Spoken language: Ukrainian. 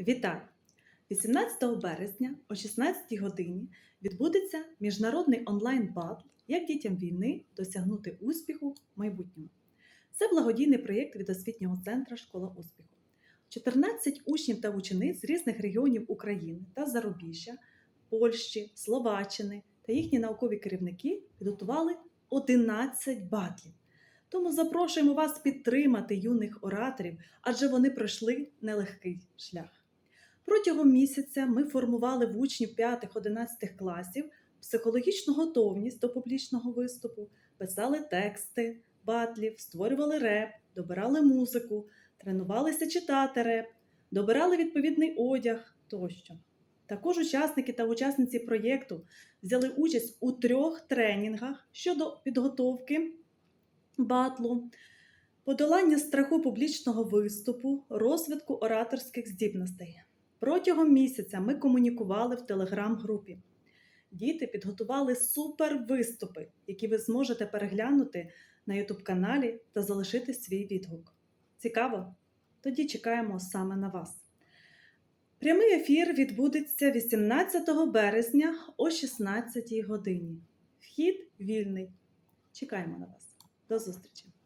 Вітаю! 18 березня о 16 годині відбудеться міжнародний онлайн-батл Як дітям війни досягнути успіху в майбутньому. Це благодійний проєкт від освітнього центру Школа успіху. 14 учнів та учениць з різних регіонів України та зарубіжжя, Польщі, Словаччини та їхні наукові керівники підготували 11 батлів. Тому запрошуємо вас підтримати юних ораторів, адже вони пройшли нелегкий шлях. Протягом місяця ми формували в учнів 5-11 класів психологічну готовність до публічного виступу, писали тексти, батлів, створювали реп, добирали музику, тренувалися читати реп, добирали відповідний одяг тощо. Також учасники та учасниці проєкту взяли участь у трьох тренінгах щодо підготовки батлу, подолання страху публічного виступу, розвитку ораторських здібностей. Протягом місяця ми комунікували в телеграм-групі. Діти підготували супер виступи, які ви зможете переглянути на YouTube каналі та залишити свій відгук. Цікаво? Тоді чекаємо саме на вас. Прямий ефір відбудеться 18 березня о 16 годині. Вхід вільний. Чекаємо на вас. До зустрічі!